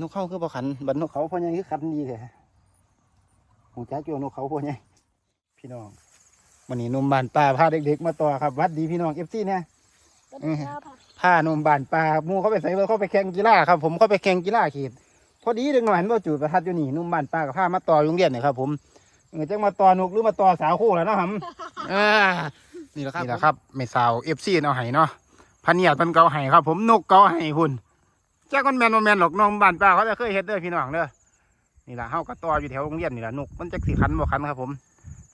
นกเขาคือบ่ขันบัดนกเขาพ่อใหญ่คือขันดีเลยหูจ้าจัวนกเขาพ่อใหญ่พี่น้องวันนี้หนุ่มบ้านป่าพาเด็กๆมาต่อครับหวัดดีพี่น้องเอฟซีเนี่ยก็ได้ข้าวผัดพาหนุ่มบ้านป่าหมูเขาไปใส่เขาไปแข่งกีฬาครับผมเขาไปแข่งกีฬาขีดพอดีเด็กหน่อยเห็นว่าจุดประทัดอยู่นี่หนุ่มบ้านป่ากับพามาต่อโรงเรียนเนี่ยครับ ผมเออจังมาต่อนกหรือมาต่อสาวคู่แล้วเนาะครับอ่านี่แหละครับนี่แหละครับไม่สาวเอฟซีเอาไห้เนาะพันเนียดพันเกาไห้ครับ ผมนกเกาไห้คุ ณจ้าคนแมนโมแมนหรอกน้องบ้านป้าเขาจะเคยเฮ็ดเด้อพี่น้องเด้อนี่แหละเฮาก็ต่ออยู่แถวโรงเรียนนี่แหละนกมันจักสิคันบ่คันครับผม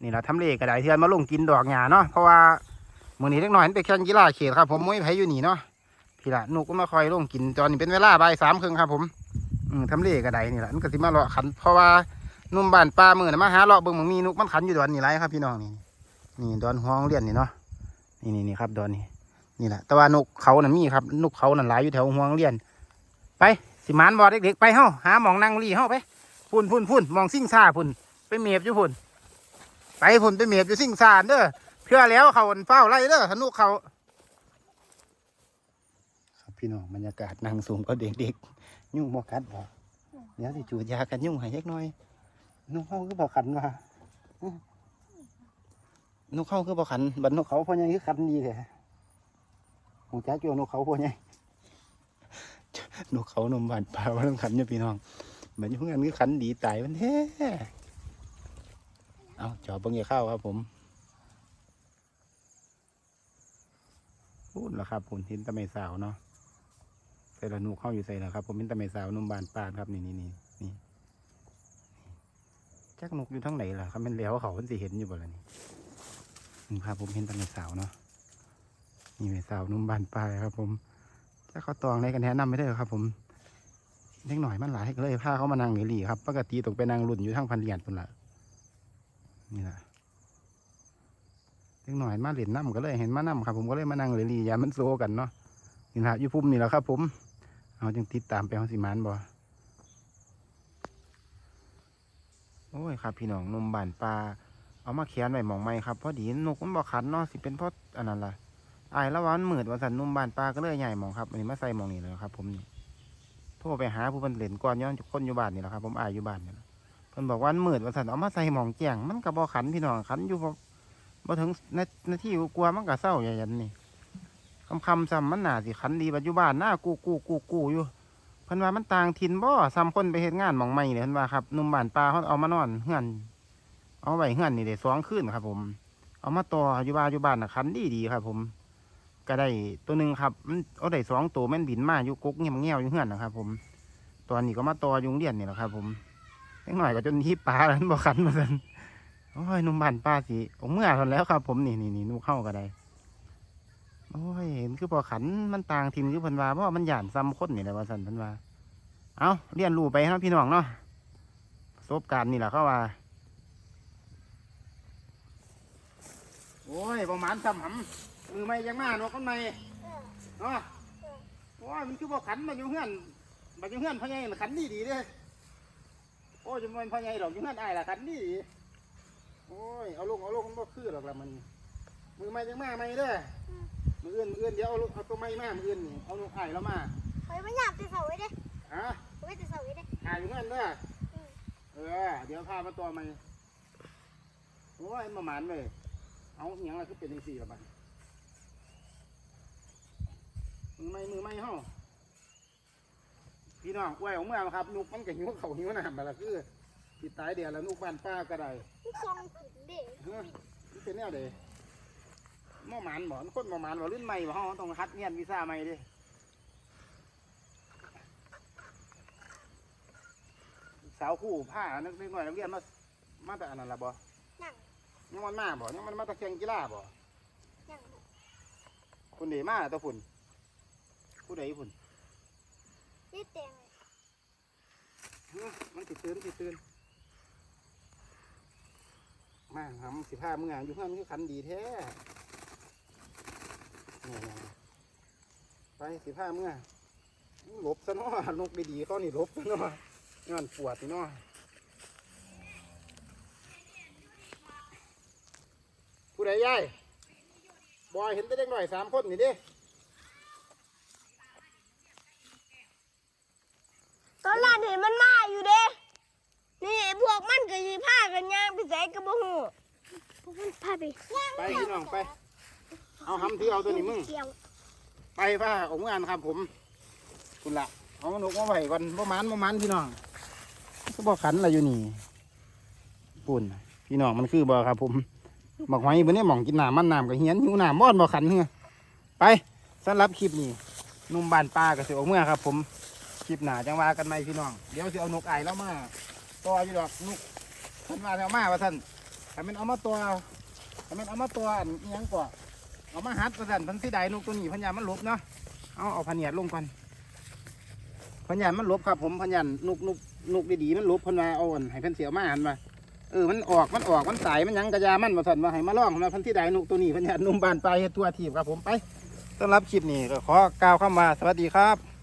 นี่แหละทำเลก็ได้เทือนมาลงกินดอกหญ้าเนาะเพราะว่ามื้อนี้เล็กน้อยมันไปแข่งกีฬาเขตครับผมไม่ไผอยู่นี่เนาะพี่ละนกก็มาคอยลงกินตอนนี้เป็นเวลาบ่ายสามครึ่งครับผมอืมทำเลก็ได้นี่แหละมันก็สิมาเลาะขัน เพราะว่านุ่มบ้านป้ามือนะมาหาเลาะเบิ่งมันมีนกมันขันอยู่ดอนนี่ไรครับพี่น้องนี่นี่ดอนห้องเรียนนี่เนาะนี่นี่นี่ครับดอนนี่นี่แหละแต่ว่านกเขาน่ะมีครับนกเขาน่ะหลายอยู่แถวห้องเรียน ไปสิมานบอเด็กๆไปเฮ้าหาหมองนั่งรีเฮ้าไปพุ่นพุ่นพุ่นมองซิ่งซาพุ่นไปเมียบอยู่พุ่นไปพุ่นไปเมียบอยู่ซิ่งซาเด้อเพื่อแล้วเขาเฝ้าไล่เด้อสนุเขาพี่น้องบรรยากาศนั่งสูงก็เด็กๆยุ่งบ่กัดบ่เดี๋ยวสิจูดยากันยุ่งให้เล็กน้อยนกเข้าคือบ่ขันว่ะอื้อนกเข้าคือบ่ขันบัดนกเขาพ่อใหญ่คือขันดีเลยหูจ้าจวนกเขาพ่อใหญ่ นกเขานมบานปลาว่าต้องขันเนี่ยพี่น้องเหมือนอยู่เพื่อนคือขันดีตายมันแท้เอาจอบเบังยาข้าวครับผมพูดแล้วครับผมเห็นตะไมสาวเนาะใส่ละนูเข้าอยู่ใส่แล้วครับ ผมเห็นตะไมสาวนมบานปลาครับนี่นี่นี่นี่จักนกอยู่ทั้งไหนล่ะครับมันแล้วเขาเพิ่นสิเห็นอยู่บ่ล่ะนี่นี่ครับผมเห็นตะไมสาวเนาะนี่ไมสาวนมบานปลาครับผม ถ้าเขาตองในกันแนะนำไม่ได้หรอกครับ ผมเล็กหน่อยมันหลายเลยพาเขามานั่งเหลีครับปกติตกไปนั่งรุ่นอยู่ทั้งพันเหรียญคนละนี่แหละเล็กหน่อยมาเหรียญน้ำก็เลยเห็นมาน้ำครับ ผมก็เลยมานั่งเหลียามันโซกันเนาะนี่แหละอยู่พุ่มนี่แหละครับ ผมเอาจึงติดตามไปเอาสิมานบ่โอ้ยครับ พี่น้องนมบานปลาเอามาเขียนไว้หมองไม้ครับพอดีนกมันบ่ขันเนาะสิเป็นเพราะอันนั้นล่ะ อายแล้ววันมืดวันสันนุ่มบานปลาก็เลยใหญ่หมองครับอันนี้มาใส่หมองนี่เลยครับ ผมนี่โทรไปหาผู้เพิ่นเล่นก่อนย้อนคนอยู่บ้านนี่แหละครับ ผมอายอยู่บ้านนี่แหละเพิ่นบอกว่ามันมืดวันสันเอามาใส่หมองแจ้งมันก็บ่ขันพี่น้องขันอยู่บ่บ่ถึงนานทีกลัวมันก็เศร้าอย่างนั้นนี่คำคำซ้ำมันหน่าสิขันดีปัจจุบันหน้ากูกูกูกูอยู่เพิ่นว่ามันต่างถิ่นบ่ซ้ำคนไปเฮ็ดงานหมองใหม่เนี่ยเพิ่นว่าครับนุ่มบ้านปลาเขาเอามานอนเฮือนเอาไว้เฮือนนี่ได้สองคืนครับ ผม เอามาต่ออยู่บ้านอยู่บ้านน่ะขันดีดีครับ ผม ก็ได้ตัวหนึ่งครับมันเอาได้สองตัวแมันบินมาอยู่กกเงี้ยมเงี้ยวอยู่เฮือนนะครับ ผม ตอนนี้ก็มาตอยุงเรียนนี่แหละครับ ผมเล็กหน่อยก็จนที่ปลาแล้วบอกขันมาสันโอ้ยนุ่มบานป้าสิผมเมื่อทนแล้วครับ ผมนี่นี่นี่นุ่เข้าก็ได้โอ้ยเห็นคือพอขันมันต่างทีมคือพันวาเพราะว่ามันหยานซ้ำคนนี่แหละว่าสันพันวาเอาเรียนรู้ไปครับพี่น้องเนาะประสบการณ์นี่แหละเข้าว่าโอ้ยประมาณซ้ำหำ มือไม่ยังมาหนวกคนไม่เนาะโอ้ยมันคือบ่ขันมาอยู่เฮือนมาอยู่เฮือนพ่อใหญ่น่ะขันดีดีๆเด้โอ้ยจะมันพ่อใหญ่ดอกอยู่เฮือนอ้ายล่ะขันดีดีโอ้ยเอาลูกเอาลูกมันบ่คือหรอกละมัน มือไม่ยังมาไม่เด้อมืออื่นมืออื่นเดี๋ยวเอาลูกเอาตัวไม้มามืออื่นนี่เอาลูกอ้ายแล้วมาเฮ้ยมันอยากติดเสาไว้เด้ฮะไว้ติดเสาไว้เด้อ้ายอยู่เฮือนเด้อเออ เดี๋ยวพามาตัวใหม่โอ้ยมาหมานเลยเอาอหย่างไรคือเป็นจังซี่ละบัด มือไม่มือไม่เฮาพี่น้องกล้วยของเมืองครับนุกมันก็หิวเขาวหิวน้ำมาละคือติดตายเดียวแล้วนุกบ้านป้าก็ได้มันคลองผิดเด้เฮ้ยมันเป็นแนวเดหม้อหมานบ่มันคนหม้อหมานบ่รุ่นใหม่บ่เฮาต้องคัดเงียนวีซ่าใหม่เดิสาวคู่ผ้านักเรียนหน่อยนักเรียนมามาแต่อันนั้นละบ่นั่งยังมันมาบ่ยังมันมาแตะแข่งกีฬาบ่นั่งคุณเดมาตัวพุ่น ผู้ใดพุ่นนี่เตียงเฮ้ยมันติดตื่นติดตื่นมาหำสิผ้ามึงอะอยู่เพื่อนมันคือขันดีแท้เนี่ยๆไปสิผ้ามึงอะหลบซะเนาะนกดีๆเขานี่หลบซะเนาะย้อนปวดนี่เนาะผู้ใดยายบอยเห็นแต่เด็กหน่อยสามคนนี่เดิ ตอนนั้นเห็นมันมาอยู่เด้นี่ไอ้พวกมันก็ยีผ้ากันย่างไปใส่กระบอกหูพวกมันพาไปไปพี่น้องไป เอาทำที่เอาตัวนี้มึงเกี่ยวไปว่าองค์งานครับผม คุณละเอานกมาไว้ก่อนประมาณประมาณพี่น้องก็บอกขันอะไรอยู่นี่ปุ่นพี่น้องมันคือบ่ครับผมบอกไว้บนนี้หมองกินน้ำมันน้ำกับเฮียนหิวน้ำบ้อนบ่ขันเหือไปสำหรับคลิปนี้หนุ่มบ้านปลากับเสือเมื่อครับ ผม คลิปหนาจังว่ากันไหมพี่น้อง เดี๋ยวสิเอานกไอแล้วมาตัวอยู่ดอกนกท่านมาแล้วมาว่าท่านถ้ามันเอามาตัวถ้ามันเอามาตัวอันอิหยังกว่าเอามาหัดประสันพันที่ใดนกตัวนี้พันยามันหลบเนาะเอาเอาพันยานลงก่อนพันยานมันลบครับผมพันยานนกนกนกดีๆมันลบพันมาเอาอันให้พันเสียวมาหันมาเออมันออกมันออกมันสายมันยังกระยามันประสันมาให้มาล่องมาพันที่ใดนกตัวนี้พันยานนุ่มบานไปลายเฮ็ดตัวทีบครับผมไปสำหรับคลิปนี้ก็ขอกล่าวคำว่าสวัสดีครับ